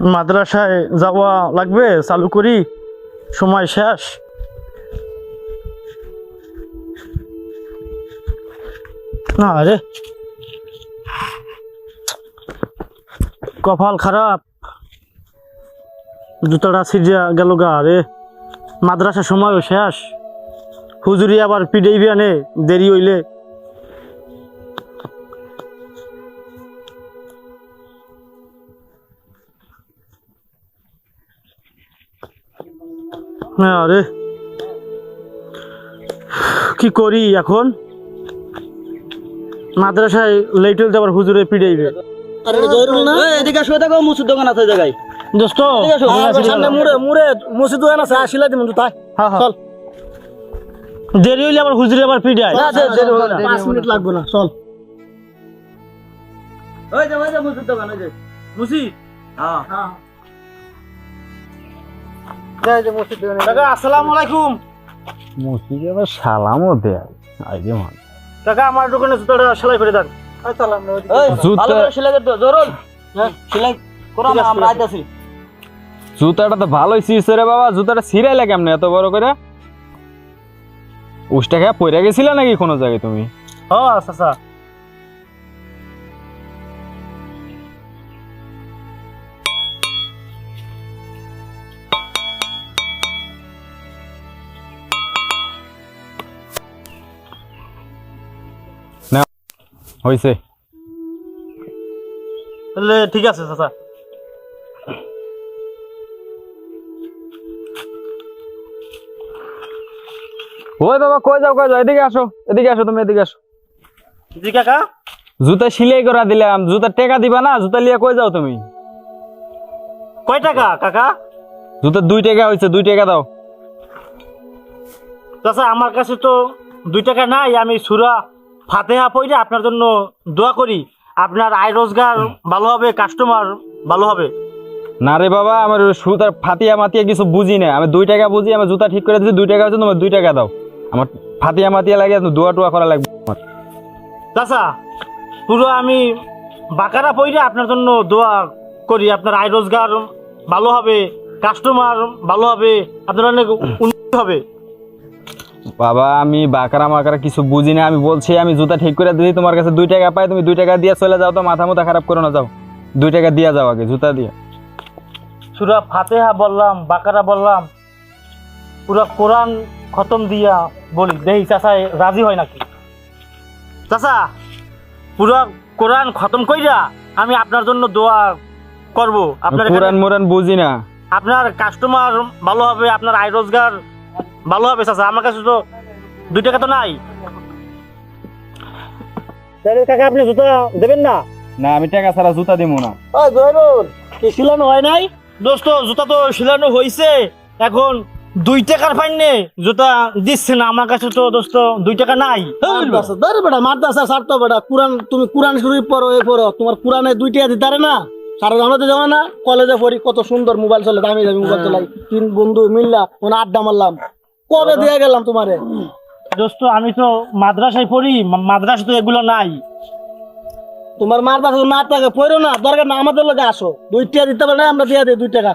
মাদ্রাসায় যাওয়া লাগবে, চালু করি, সময় শেষ। না রে। কপাল খারাপ। জুতাটা ছিড়িয়া গেল গা রে। মাদ্রাসার সময়ও শেষ। হুজুরি আবার পিডেইবি আনে, দেরি হইলে। আরে। কি করি এখন? মাদ্রাসায় লেট হইলে তো আবার হুজুরে পিডাইবে দোস্ত আছে আসিলা দিমু তাই হ্যাঁ, হ্যাঁ। চল। দেরি হইলে আবার হুজুরে আবার পিডায় না। দে দে পাঁচ মিনিট লাগবে না চল। ওই যে ওই যে মুসুর দোকান ওই যে। মুসি? হ্যাঁ। হ্যাঁ। কাকা আসসালামু আলাইকুম। মুসিকে আবার সালামও দেয় আইডিয়া মান কাকা আমার দোকানে জুতাটা সেলাই করে দেন। সালাম ভালো করে সেলাই হ্যাঁ সেলাই করো আমরা আইতাছি। জুতাটা তো ভালোই ছিঁড়ছে রে বাবা। জুতাটা ছিঁড়াইলে কেমনে এত বড় করে? উষ্টা খেয়ে পড়ে গেছিলে নাকি কোনো জায়গায় তুমি? ও আচ্ছা আচ্ছা হয়েছে তাহলে ঠিক আছে চাচা। ওই বাবা কই যাও কই যাও? এদিকে আসো এদিকে আসো তুমি এদিকে আসো। জি কাকা। জুতা সিলাই করা দিলাম জুতা টেকা দিবা না জুতা লিয়ে কই যাও তুমি? কয় টাকা কাকা? জুতা দুই টাকা হয়েছে দুই টাকা দাও। চাচা আমার কাছে তো দুই টাকা নাই আমি সুরা ফাতেহা পড়ে আপনার জন্য দোয়া করি। আপনার আয় রোজগার ভালো হবে কাস্টমার ভালো হবে। না রে বাবা আমার সুতার ফাতিয়া মাতিয়া কিছু বুঝি না আমি দুই টাকা বুঝি আমার জুতা ঠিক করে দিচ্ছি দুই টাকা হচ্ছে তোমার দুই টাকা দাও। আমার ফাতিয়া মাতিয়া লাগে দোয়া টোয়া করা লাগবে আমার। চাচা পুরো আমি বাকারা পইরে আপনার জন্য দোয়া করি। আপনার আয় রোজগার ভালো হবে কাস্টমার ভালো হবে আপনার অনেক উন্নতি হবে। বাবা আমি বাকারা মাকারা কিছু বুঝি না আমি বলছি আমি জুতা ঠিক করে দিই তোমার কাছে দুই টাকা পাই তুমি দুই টাকা দিয়ে চলে যাও তো মাথা মুথা খারাপ করো না যাও। দুই টাকা দিয়ে যাও আগে জুতা দিয়ে। সুরা ফাতেহা বললাম বাকারা বললাম পুরো কোরআন খতম দিয়া বলি দেহি চাচা রাজি হয় নাকি? চাচা পুরা কোরআন খতম কইরা আমি আপনার জন্য দোয়া করব। আপনার কোরআন মোরান বুঝি না। আপনার কাস্টমার ভালো হবে আপনার আয় রোজগার ভালো হবে চাচা আমার কাছে তো দুই টাকা তো নাই। তাহলে কাকা আপনি জুতা দেবেন না? না আমি টাকা ছাড়া জুতা দিব না। ওই কি শিলানো হয় নাই? দোস্ত জুতা তো শিলানো হয়েছে এখন দুই টাকার ফাইনে জুতা দিচ্ছে না আমার কাছে তো দোস্ত দুই টাকা নাই। ধরে বেটা মাদ্রাসা ছাড়তো বেটা কুরআন তুমি কুরআন শরীফ পড়ো এ পড়ো তোমার কুরআনে দুইটা দিতে পারে না? সারা জানাতে যাও না কলেজে পড়ি কত সুন্দর মোবাইল চলে দামি দামি মোবাইল চলাই তিন বন্ধু মিললা ওনা আড্ডা মারলাম। কবে দিয়ে গেলাম তোমারে? দোস্ত আমি তো মাদ্রাসায় পড়ি মাদ্রাসা তো এগুলো নাই। তোমার মাদ্রাসা না থাকে পড়ো না দরকার না আমাদের লোকে আসো। দুই টাকা দিতে পারে না আমরা দিয়ে দিই দুই টাকা।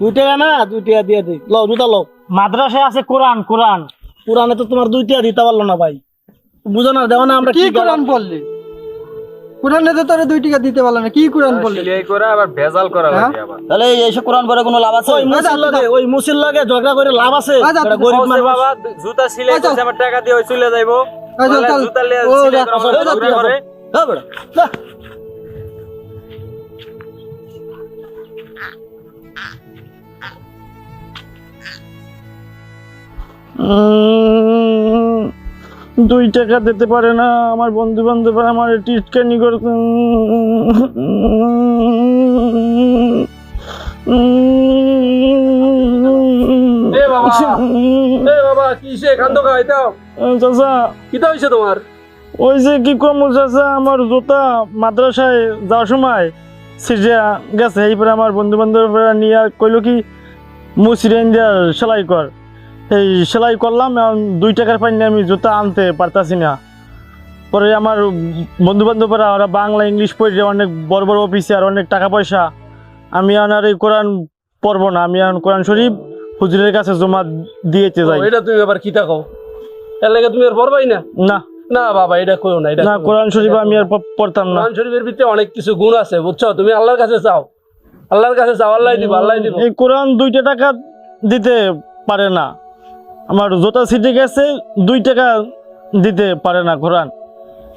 দুই টাকা না দুই টাকা দিয়ে দিই। লও জুতা লও। মাদ্রাসায় আছে কোরআন কোরআন। কোরআনে তো তোমার দুই টাকা দিতে পারল না ভাই। বুঝো না দেও না আমরা কি কি কোরআন পড়লি? কোরআনে তো তোরা দুই টাকা দিতে পারল না। কি কোরআন পড়লি করে আবার ভেজাল করা লাগে আবার। তাহলে এইসব কোরআন পড়ে কোনো লাভ আছে? ওই মুসির লগে ওই মুসির ঝগড়া করে লাভ আছে। আচ্ছা, গরিব মানুষ। বাবা জুতা সিলাই আচ্ছা। করছে আমার টাকা দিয়ে ওই চলে যাইবো। আচ্ছা। জুতা লিয়ে সিলাই করা। আমার যা, যা, ঝগড়া দুই টাকা দিতে পারে না আমার বন্ধু বান্ধব আমার টিটকানি তোমার? ওই যে কি কম চাচা আমার জুতা মাদ্রাসায় যাওয়ার সময় সিজা গেছে। আমার বন্ধু বান্ধবরা নিয়ে কইলো কি মুসিরেন সেলাই কর। এই সেলাই করলাম এখন দুই টাকার পাইনি আমি জুতা আনতে পারতাছি না। পরে আমার বন্ধু বান্ধবরা ওরা বাংলা ইংলিশ পড়ে অনেক বড় বড় অফিসার অনেক টাকা পয়সা আমি আনার এই কোরআন পড়ব না। আমি আন কোরআন শরীফ হুজুরের কাছে জমা দিয়েতে যাই। এটা তুমি আবার কি থাকো এর লাগে তুমি আর পড়বাই না? না। না বাবা এটা করো না এটা না কোরআন শরীফ আমি আর পড়তাম না। কোরআন শরীফের ভিতরে অনেক কিছু গুণ আছে বুঝছ? তুমি আল্লাহর কাছে চাও। আল্লাহর কাছে চাও আল্লাহ দিব আল্লাহ দিব। এই কোরআন দুইটা টাকা দিতে পারে না। আমার জোতা ছিটে গেছে দুই টাকা দিতে পারে না কোরআন।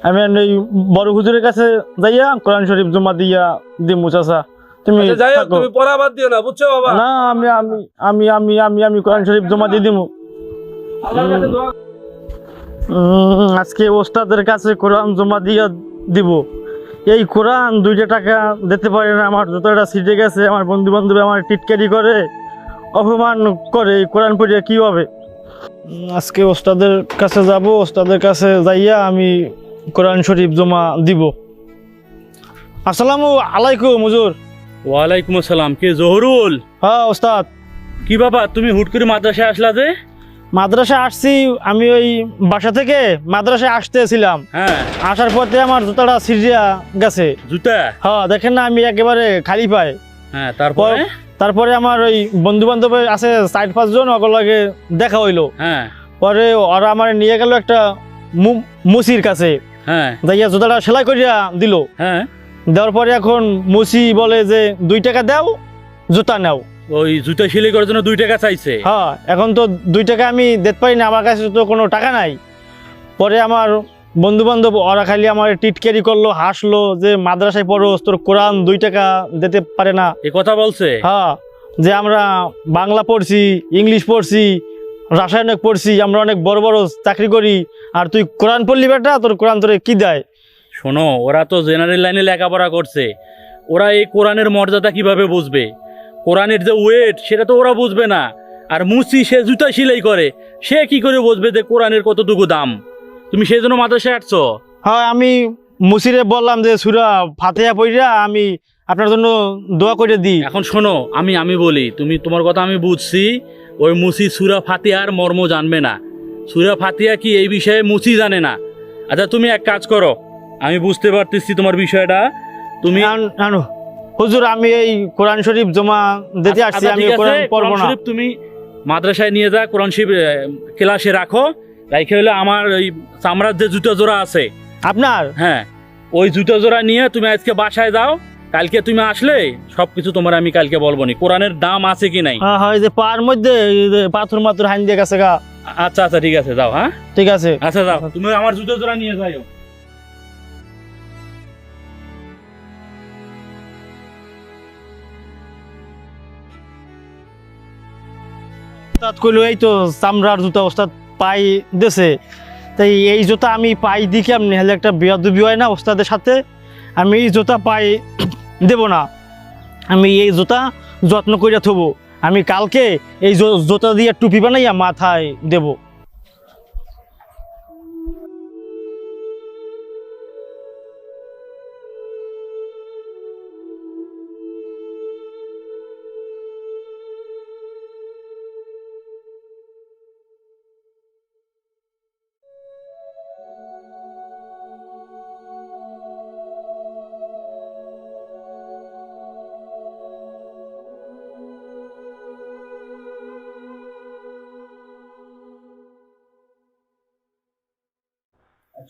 আমি এই বড় হুজুরের কাছে যাইয়া কোরআন শরীফ জমা দিয়া দিমু চাচা। তুমি আচ্ছা, যাই হোক থাকো। তুমি পড়া বাদ দিও না বুঝছ বাবা? না আমি আমি আমি আমি আমি আমি কোরআন শরীফ জমা দিয়ে দিমু। আজকে ওস্তাদের কাছে কোরআন জমা দিয়ে দিব। এই কোরআন দুইটা টাকা দিতে পারে না আমার জুতাটা ছিটে গেছে আমার বন্ধু বান্ধব আমার টিটকারি করে অপমান করে এই কোরআন পড়িয়া কি হবে? আজকে ওস্তাদের কাছে যাব ওস্তাদের কাছে যাইয়া আমি কোরআন শরীফ জমা দিব। আসসালামু আলাইকুম হুজুর। ওয়ালাইকুম আসসালাম কে জহরুল? হ্যাঁ ওস্তাদ। কি বাবা তুমি হুট করে মাদ্রাসায় আসলা যে? মাদ্রাসা আসছি আমি ওই বাসা থেকে মাদ্রাসায় আসতেছিলাম। হ্যাঁ। আসার পথে আমার জুতাটা ছিড়িয়া গেছে। জুতা? হ্যাঁ দেখেন না আমি একেবারে খালি পাই হ্যাঁ তারপরে? তারপরে আমার ওই বন্ধু বান্ধব আছে চার পাঁচজন ওগুলোকে দেখা হইল। হ্যাঁ। পরে ওরা আমার নিয়ে গেল একটা মুসির কাছে। হ্যাঁ। যাইয়া জুতাটা সেলাই করিয়া দিল। হ্যাঁ। দেওয়ার পরে এখন মুসি বলে যে দুই টাকা দাও জুতা নাও। ওই জুতা সেলাই করার জন্য দুই টাকা চাইছে? হ্যাঁ এখন তো দুই টাকা আমি দিতে পারি না আমার কাছে তো কোনো টাকা নাই। পরে আমার বন্ধু বান্ধব ওরা খালি আমার টিটকারি করল হাসলো যে মাদ্রাসায় পড়োস তোর কোরআন দুই টাকা দিতে পারে না। এ কথা বলছে? হ্যাঁ যে আমরা বাংলা পড়ছি ইংলিশ পড়ছি রাসায়নিক পড়ছি আমরা অনেক বড় বড় চাকরি করি আর তুই কোরআন পড়লি বেটা তোর কোরআন তোরে কি দেয়? শোনো ওরা তো জেনারেল লাইনে লেখাপড়া করছে। ওরা এই কোরআনের মর্যাদা কীভাবে বুঝবে? কোরআনের যে ওয়েট সেটা তো ওরা বুঝবে না। আর মুসি সে জুতা সিলাই করে। সে কি করে বুঝবে যে কোরআনের কতটুকু দাম? তুমি সেই জন্য মাদ্রাসায় আসছো? হ্যাঁ আমি মুসিরে বললাম যে সুরা ফাতেহা পড়িয়া আমি আপনার জন্য দোয়া করে দিই। এখন শোনো আমি আমি বলি তুমি তোমার কথা আমি বুঝছি ওই মুসি সুরা ফাতিহার মর্ম জানবে না। সুরা ফাতিহা কি এই বিষয়ে মুসি জানে না? আচ্ছা তুমি এক কাজ করো আমি বুঝতে পারতেছি তোমার বিষয়টা তুমি হুজুর আমি এই কোরআন শরীফ জমা দিতে আচ্ছা, আসছি আচ্ছা, আমি কোরআন পড়ব না। শরীফ তুমি মাদ্রাসায় নিয়ে যা কোরআন শরীফ ক্লাসে রাখো রাইখে হলে আমার ওই চামড়ার যে জুতো জোড়া আছে। আপনার? হ্যাঁ ওই জুতো জোড়া নিয়ে তুমি আজকে বাসায় যাও কালকে তুমি আসলে সবকিছু তোমার আমি কালকে বলব নি। কোরআনের দাম আছে কি নাই? হ্যাঁ হয় যে পার মধ্যে পাথর মাথর হাইন দিয়ে গেছে গা। আচ্ছা আচ্ছা ঠিক আছে যাও হ্যাঁ? ঠিক আছে। আচ্ছা যাও তুমি আমার জুতো জোড়া নিয়ে যাও কইলো এই তো চামড়ার জুতা ওস্তাদ পাই দেছে। তাই এই জুতা আমি পাই দিই কেমনি? হলে একটা বিয়াদুবি হয় না ওস্তাদের সাথে? আমি এই জুতা পাই দেব না। আমি এই জুতা যত্ন করিয়া থবো। আমি কালকে এই জুতা দিয়ে টুপি বানাইয়া মাথায় দেব।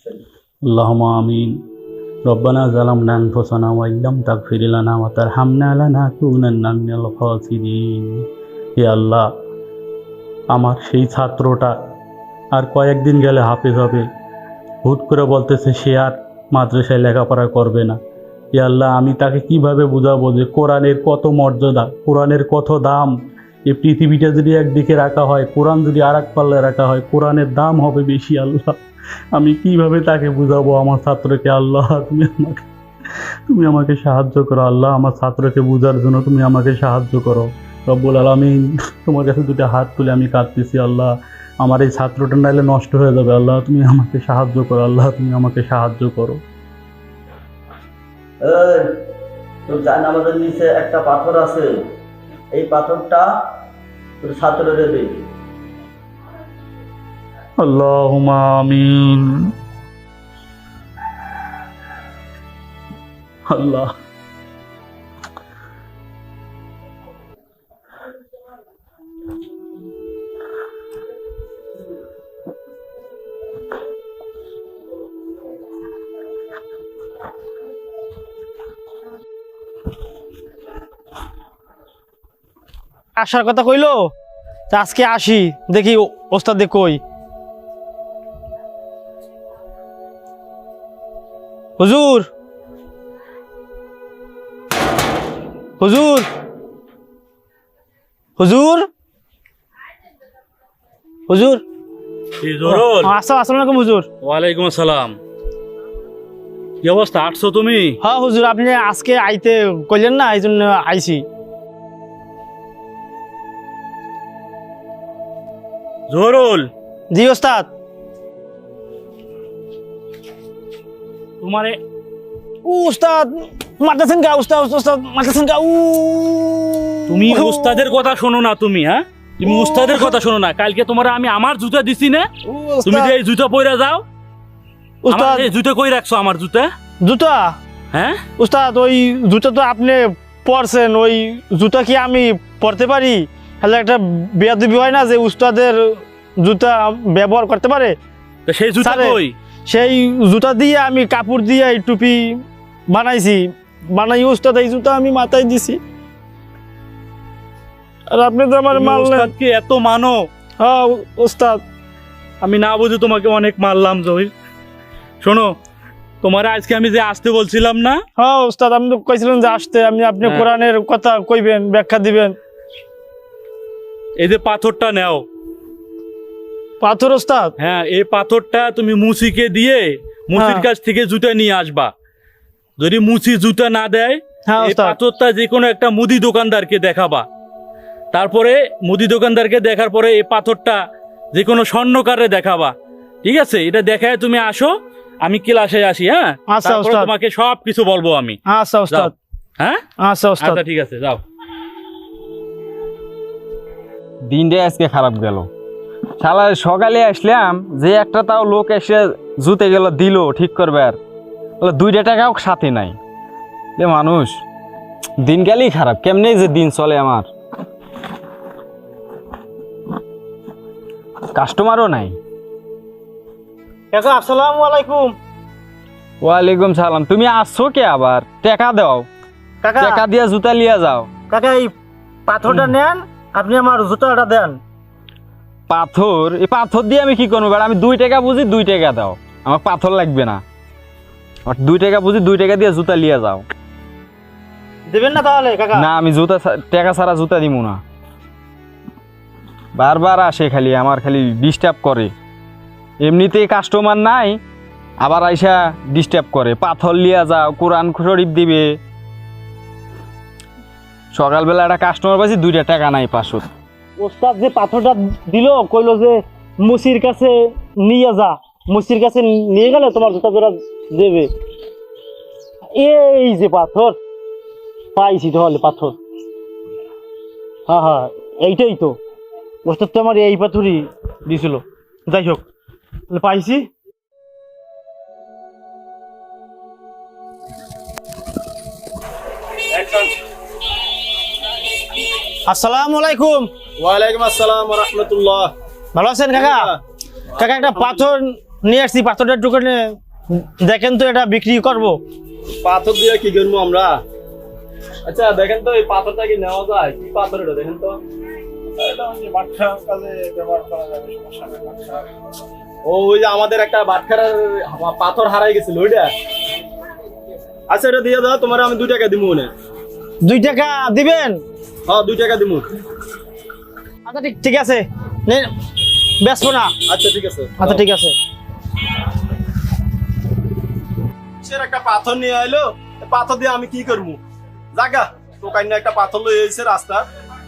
اللهم آمين ربنا ظلمنا أنفسنا وإن لم تغفر لنا وترحمنا لنكونن من الخاسرين হে আল্লাহ আমার সেই ছাত্রটা আর কয়েকদিন গেলে হাফেজ হবে হুট করে বলতেছে সে আর মাদ্রাসায় লেখাপড়া করবে না হে আল্লাহ আমি তাকে কিভাবে বুঝাবো যে কোরআনের কত মর্যাদা কোরআনের কত দাম এই পৃথিবীটা যদি একদিকে রাখা হয় কোরআন যদি আর এক পাল্লায় রাখা হয় কোরআনের দাম হবে বেশি আল্লাহ আমি কীভাবে তাকে বুঝাবো? আমার ছাত্রকে আল্লাহ, তুমি আমাকে তুমি আমাকে সাহায্য করো আল্লাহ। আমার ছাত্রকে বোঝার জন্য তুমি আমাকে সাহায্য করো। রব্বুল আলমিন, তোমার কাছে দুটো হাত তুলে আমি কাঁদতেছি আল্লাহ। আমার এই ছাত্রটা নাইলে নষ্ট হয়ে যাবে আল্লাহ। তুমি আমাকে সাহায্য করো আল্লাহ, তুমি আমাকে সাহায্য করো। তোর জানামাজের নিচে একটা পাথর আছে। এই পাথরটা তোর ছাত্রের দে আল্লাহ। আসার কথা কইলো? আজকে আসি দেখি ওস্তাদে কই। হুজুর। হুজুর। হুজুর। হুজুর। জরুল আসসালাম হুজুর। ওয়ালাইকুম আসসালাম। কি অবস্থা? আটশো তুমি? হ্যাঁ হুজুর আপনি আজকে আইতে কইলেন না এই জন্য আইছি। জরুল জি ওস্তাদ। তোমারে উস্তাদ মারতেছেন কা উস্তাদ উস্তাদ মারতেছেন কা উ। তুমি উস্তাদের কথা শোনো না তুমি হ্যাঁ? তুমি উস্তাদের কথা শোনো না। কালকে তোমার আমি আমার জুতা দিছি না? তুমি যে এই জুতা পরে যাও উস্তাদ। এই জুতা কই রাখছো আমার জুতা? জুতা? হ্যাঁ? উস্তাদ ওই জুতা তো আপনি পরছেন ওই জুতা কি আমি পরতে পারি? তাহলে একটা বেয়াদবি হয় না যে উস্তাদের জুতা ব্যবহার করতে পারে? তা সেই জুতা কই? সেই জুতা দিয়ে আমি কাপড় দিয়ে এই টুপি বানাইছি। বানাই উস্তাদ এই জুতা আমি মাথায় দিছি। আর আপনি তো আমার মাল উস্তাদকে এত মানো? হ্যাঁ উস্তাদ আমি না বুঝে তোমাকে অনেক মারলাম জহির। শোনো তোমার আজকে আমি যে আসতে বলছিলাম না? হ্যাঁ উস্তাদ আমি তো কইছিলেন যে আসতে। আমি আপনি হ্যাঁ। কোরআনের কথা কইবেন ব্যাখ্যা দিবেন। এই যে পাথরটা নাও। পাথর উস্তাদ হ্যাঁ এই পাথরটা তুমি মুসিকে দিয়ে মুসির হ্যাঁ। কাছ থেকে জুতা নিয়ে আসবা। যদি মুসি জুতা না দেয় হ্যাঁ এই পাথরটা যে কোনো একটা মুদি দোকানদারকে দেখাবা। তারপরে মুদি দোকানদারকে দেখার পরে এই পাথরটা যে কোনো স্বর্ণকারে দেখাবা। ঠিক আছে? এটা দেখায় তুমি আসো আমি ক্লাসে আসি হ্যাঁ? আচ্ছা তোমাকে সব কিছু বলব আমি। আচ্ছা উস্তাদ হ্যাঁ? আচ্ছা উস্তাদ আচ্ছা ঠিক আছে যাও। দিনটাই আজকে খারাপ গেল। শালা সকালে আসলাম যে একটা তাও লোক এসে জুতে গেল দিল ঠিক করবে আর। দুইটা টাকাও সাথে নাই। যে মানুষ দিন গেলেই খারাপ কেমনে যে দিন চলে আমার? কাস্টমারও নাই। আসসালামু আলাইকুম। ওয়ালাইকুম সালাম। তুমি আসছো কে আবার? টাকা দাও। টাকা দিয়ে জুতা লিয়া যাও। কাকা এই পাথরটা নেন আপনি আমার জুতাটা দেন। পাথর এই পাথর দিয়ে আমি কি করব? এবার আমি দুই টাকা বুঝি দুই টাকা দাও। আমার পাথর লাগবে না। দুই টাকা বুঝি দুই টাকা দিয়ে জুতা লিয়ে যাও। দেবেন না তাহলে কাকা? না আমি জুতা টাকা ছাড়া জুতা দিব না। বারবার আসে খালি আমার খালি ডিস্টার্ব করে। এমনিতে কাস্টমার নাই আবার আইসা ডিস্টার্ব করে। পাথর লিয়া যাও কোরআন শরীফ দিবে। সকালবেলা একটা কাস্টমার পাইছি দুইটা টাকা নাই পাঁচশো। ওস্তাদ যে পাথরটা দিল, কইলো যে মুসির কাছে নিয়ে যা, মুসির কাছে নিয়ে গেলে তোমার জুতা জোড়া দেবে। এই যে পাথর, পাইছি তাহলে পাথর। হ্যাঁ হ্যাঁ এইটাই তো। ওস্তাদ তো আমার এই পাথরই দিছিল। যাই হোক, তাহলে পাইছি। আসসালামু আলাইকুম। ওয়ালাইকুম আসসালাম রহমতুল্লাহ ভালো আছেন কাকা? কাকা একটা পাথর নিয়ে আসছি পাথরটা একটু করে দেখেন তো এটা বিক্রি করব। পাথর দিয়ে কি করব আমরা? আচ্ছা দেখেন তো এই পাথরটা কি নেওয়া যায়? কি পাথর এটা দেখেন তো। ও ওই যে আমাদের একটা বাটখারার পাথর হারাই গেছিল ওইটা? আচ্ছা এটা দিয়ে দাও তোমার আমি দুই টাকা দিব না দুই টাকা দিবেন? হ্যাঁ দুই টাকা দিব আচ্ছা ঠিক আছে। নে বেসবো না। আচ্ছা ঠিক আছে। আচ্ছা ঠিক আছে। একটা পাথর নিয়ে আইলো? পাথর দিয়ে আমি কি করব? জাগা টোকাই একটা পাথর লই এসে রাস্তা।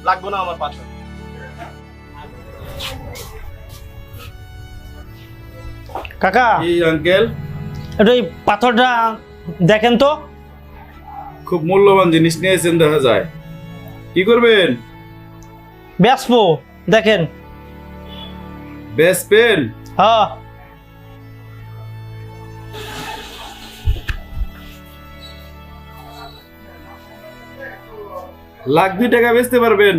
লাগবো না আমার পাথর। কাকা আঙ্কেল একটু এই পাথরটা দেখেন তো। খুব মূল্যবান জিনিস নিয়েছেন দেখা যায়। কি করবেন? বেসবো দেখেন। বেস পেন হ্যাঁ। লাখ দুই টাকা বেচতে পারবেন।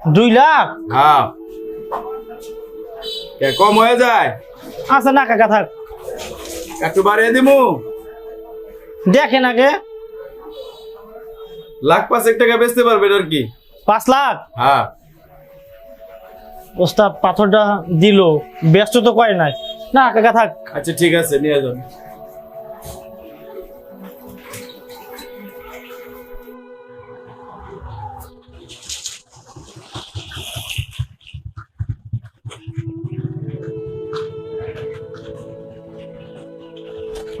দুই লাখ? হ্যাঁ। কম হয়ে যায়। আচ্ছা না কাকা থাক। একটু বাড়িয়ে দিমু। দেখেন আগে। লাখ পাঁচেক টাকা বেচতে পারবেন আর কি। পাঁচ লাখ? হ্যাঁ। ওস্তাদ পাথরটা দিল। ব্যস্ত তো কয় নাই। না কাকা থাক। আচ্ছা ঠিক আছে নিয়ে যান।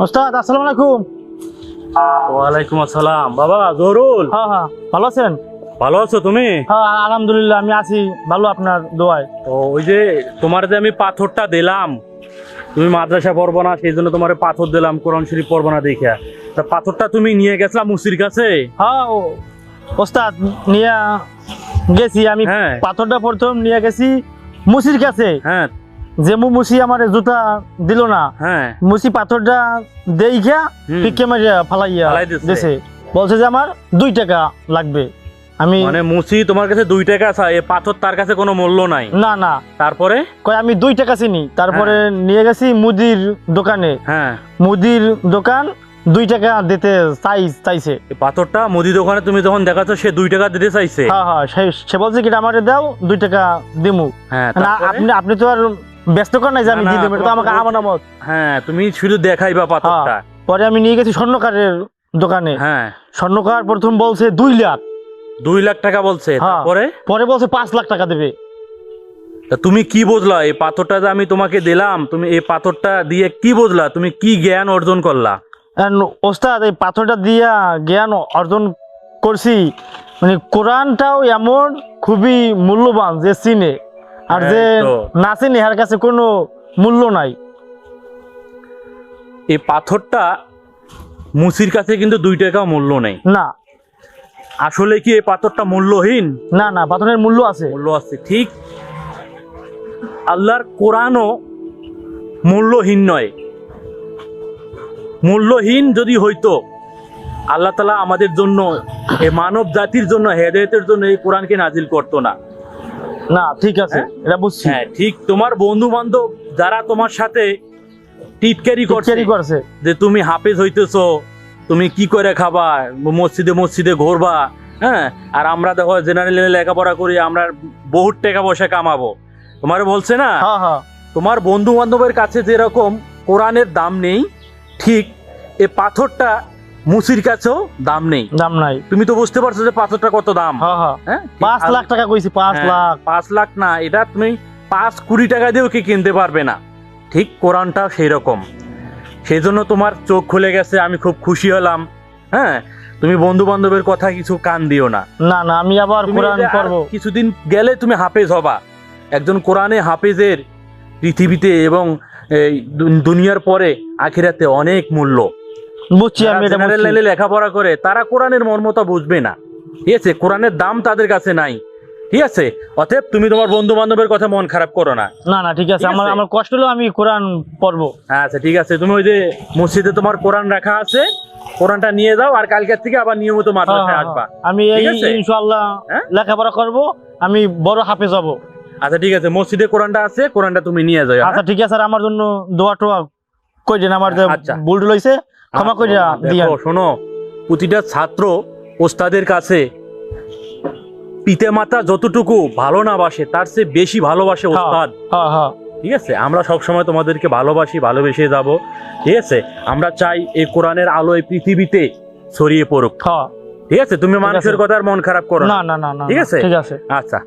ওস্তাদ আসসালামু আলাইকুম। ওয়ালাইকুম আসসালাম। বাবা জহরুল। হ্যাঁ হ্যাঁ ভালো আছেন? ভালো আছো তুমি? হ্যাঁ আলহামদুলিল্লাহ আমি আছি। ভালো আপনার দোয়ায়। ও ওই যে তোমার যে আমি পাথরটা দিলাম তুমি মাদ্রাসা পড়ব না সেই জন্য তোমার পাথর দিলাম কোরআন শরীফ পড়ব না দেখে। তা পাথরটা তুমি নিয়ে গেছিলা মুসির কাছে? হ্যাঁ ও ওস্তাদ নিয়ে গেছি। আমি হ্যাঁ। পাথরটা প্রথম নিয়ে গেছি মুসির কাছে। হ্যাঁ। যে মু মুসি আমার জুতা দিল না হ্যাঁ। মুসি পাথরটা দেইখা হুম। পিকে মারিয়া ফালাইয়া ফালাই দিছে। দিছে। বলছে যে আমার দুই টাকা লাগবে। আমি মানে মুসি তোমার কাছে দুই টাকা এ পাথর তার কাছে কোনো মূল্য নাই। না না। তারপরে? কয় আমি দুই টাকা চিনি। তারপরে নিয়ে গেছি মুদির দোকানে। হ্যাঁ। মুদির দোকান দুই টাকা দিতে চাই চাইছে। পাথরটা মুদি দোকানে তুমি যখন দেখাচ্ছ সে দুই টাকা দিতে চাইছে? হ্যাঁ হ্যাঁ। সে- বলছে কি আমারে দাও দুই টাকা দিমু। হ্যাঁ না আপনি আপনি তো আর ব্যস্ত কর নাই যে আমি দিয়ে দেবো আমাকে আমার নামত হ্যাঁ তুমি শুধু দেখাইবা পাথরটা। পরে আমি নিয়ে গেছি স্বর্ণকারের দোকানে। হ্যাঁ। স্বর্ণকার প্রথম বলছে দুই লাখ। দুই লাখ টাকা বলছে হ্যাঁ। তারপরে? পরে বলছে পাঁচ লাখ টাকা দেবে। তা তুমি কি বুঝলা? এই পাথরটা যে আমি তোমাকে দিলাম তুমি এই পাথরটা দিয়ে কি বুঝলা? তুমি কি জ্ঞান অর্জন করলা? And ওস্তাদ এই পাথরটা দিয়া জ্ঞান অর্জন করছি। মানে কোরআনটাও এমন খুবই মূল্যবান যে চিনে। আর যে না চিনে এর কাছে কোনো মূল্য নাই। এই পাথরটা মুসির কাছে কিন্তু দুই টাকা মূল্য নেই। না। আসলে কি এই পাথরটা মূল্যহীন? না না পাথরের মূল্য আছে। মূল্য আছে ঠিক। আল্লাহর কোরআনও মূল্যহীন নয়। মূল্যহীন যদি হইতো আল্লাহ তালা আমাদের জন্য এই মানব জাতির জন্য হেদায়তের জন্য এই কোরআনকে নাজিল করতো না। না ঠিক আছে এটা বুঝছি। হ্যাঁ ঠিক। তোমার বন্ধু বান্ধব যারা তোমার সাথে টিটকারি করছে। যে তুমি হাফেজ হইতেছো তুমি কি করে খাবা? মসজিদে মসজিদে ঘুরবা হ্যাঁ? আর আমরা দেখো জেনারেল লেখাপড়া করি আমরা বহুত টাকা পয়সা কামাবো। তোমার বলছে না? হ্যাঁ হ্যাঁ। তোমার বন্ধু বান্ধবের কাছে যেরকম কোরআনের দাম নেই ঠিক এ পাথরটা মুসির কাছেও দাম নেই। দাম নাই। তুমি তো বুঝতে পারছ যে পাথরটা কত দাম। হ্যাঁ পাঁচ লাখ টাকা কইছি পাঁচ লাখ। পাঁচ লাখ না এটা তুমি পাঁচ কুড়ি টাকা দিয়েও কি কিনতে পারবে না। ঠিক কোরআনটা সেই রকম সেই জন্য তোমার চোখ খুলে গেছে আমি খুব খুশি হলাম। হ্যাঁ তুমি বন্ধু বান্ধবের কথা কিছু কান দিও না। না না আমি আবার কোরআন পড়ব। কিছুদিন গেলে তুমি হাফেজ হবা। একজন কোরআনে হাফেজের পৃথিবীতে এবং এই দুনিয়ার পরে আখিরাতে অনেক মূল্য। বুঝছি আমি এটা জেনারেল লাইনে লেখাপড়া করে তারা কোরআনের মর্মতা বুঝবে না। ঠিক আছে কোরআনের দাম তাদের কাছে নাই। ঠিক আছে? অতএব তুমি তোমার বন্ধু বান্ধবের কথা মন খারাপ করো না। না না ঠিক আছে। আমার আমার কষ্ট হলেও আমি কোরআন পড়ব। আচ্ছা ঠিক আছে। তুমি ওই যে মসজিদে তোমার কোরআন রাখা আছে কোরআনটা নিয়ে যাও আর কালকের থেকে আবার নিয়মিত হ্যাঁ, মাদ্রাসায় হ্যাঁ, আসবা। হ্যাঁ। আমি এই ইনশাআল্লাহ? লেখাপড়া করব আমি বড় হাফেজ হব। আচ্ছা ঠিক আছে। মসজিদে কোরআনটা আছে কোরআনটা তুমি নিয়ে যাও? আচ্ছা ঠিক আছে। আর আমার জন্য দোয়া টোয়া কই দেন? আমার যে আচ্ছা। ভুল লইছে ক্ষমা করে দেখো, দিয়া শোনো প্রতিটা ছাত্র ওস্তাদের কাছে পিতা মাতা যতটুকু ভালো না বাসে তার চেয়ে বেশি ভালোবাসে হ্যাঁ। ওস্তাদ। হ্যাঁ হ্যাঁ। ঠিক আছে? আমরা সব সময় তোমাদেরকে ভালোবাসি ভালোবেসে যাব। ঠিক আছে? আমরা চাই এই কোরআনের আলো এই পৃথিবীতে ছড়িয়ে পড়ুক। ঠিক আছে? তুমি মানুষের আছে। কথা আর মন খারাপ করো না। না না না না ঠিক আছে? ঠিক আছে। আচ্ছা।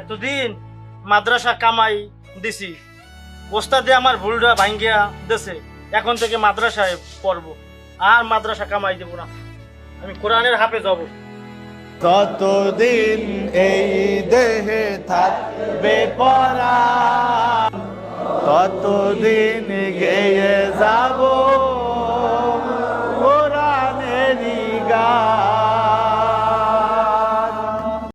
এতদিন মাদ্রাসা কামাই দিছি। ওস্তাদে আমার ভুলটা ভাঙ্গিয়া দেশে এখন থেকে মাদ্রাসায় পড়ব। আর মাদ্রাসা কামাই দেব না। আমি কোরআনের হাফে যাব। ততদিন এই দেহে থাকবে পরা ততদিন গেয়ে যাব। কোরআনেরই গা